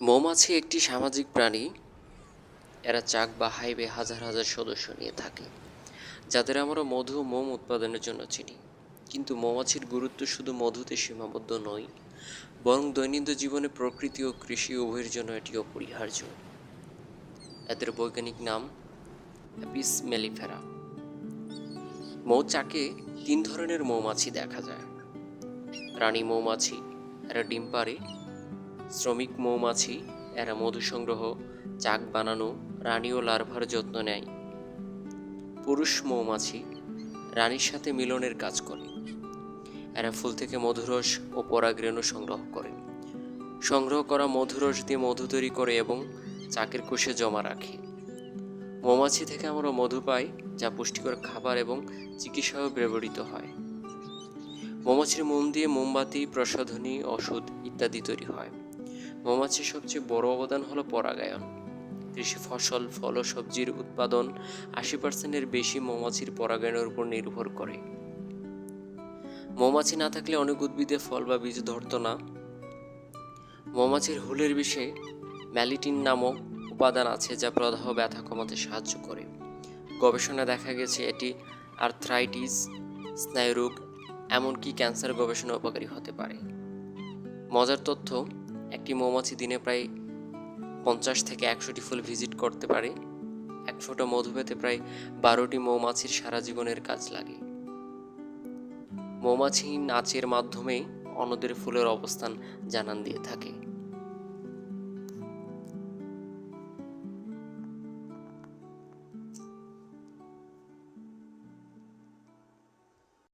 মৌমাছি একটি সামাজিক প্রাণী। এরা চাক বা হাইবে হাজার হাজার সদস্য নিয়ে থাকে, যাদের আমরা মধু মোম উৎপাদনের জন্য চিনি। কিন্তু মৌমাছির গুরুত্ব শুধু মধুতে সীমাবদ্ধ নয়, বরং দৈনন্দিন জীবনে প্রকৃতি ও কৃষি উভয়ের জন্য এটি অপরিহার্য। এদের বৈজ্ঞানিক নাম অ্যাপিস মেলিফেরা। মৌচাকে তিন ধরনের মৌমাছি দেখা যায়। রানী মৌমাছি, এরা ডিম পাড়ে শ্রমিক মৌমাছি, এরা মধু সংগ্রহ, চাক বানানো, রানী ও লার্ভার যত্ন নেয়। পুরুষ মৌমাছি, রানীর সাথে মিলনের কাজ করে। এরা ফুল থেকে মধুরস ও পরাগরেণু সংগ্রহ করে। সংগ্রহ করা মধুরস দিয়ে মধু তৈরি করে এবং চাকের কোষে জমা রাখে। মৌমাছি থেকে আমরা মধু পাই, যা পুষ্টিকর খাবার এবং চিকিৎসাও ব্যবহৃত হয়। মৌমাছির মোম দিয়ে মোমবাতি, প্রসাধনী, ওষুধ ইত্যাদি তৈরি হয়। মৌমাছির সবচেয়ে বড় অবদান হলো পরাগায়ন। কৃষি ফসল, ফল ও সবজির উৎপাদন আশি পার্সেন্টের বেশি মৌমাছির পরাগায়নের উপর নির্ভর করে। মৌমাছি না থাকলে অনেক উদ্ভিদে ফল বা বীজ ধরতো না। মৌমাছির হুলের বিষে ম্যালিটিন নামক উপাদান আছে যা প্রদাহ ব্যথা কমাতে সাহায্য করে। গবেষণায় দেখা গেছে এটি আর্থ্রাইটিস, স্নায়ুরোগ, এমনকি ক্যান্সার গবেষণা উপকারী হতে পারে। মজার তথ্য একটি মৌমাছি দিনে প্রায় পঞ্চাশ থেকে একশোটি ফুল ভিজিট করতে পারে। একশোটা মধু পেতে প্রায় বারোটি মৌমাছির সারা জীবনের কাজ লাগে। মৌমাছি নাচের মাধ্যমে অন্যদের ফুলের অবস্থান জানান দিয়ে থাকে।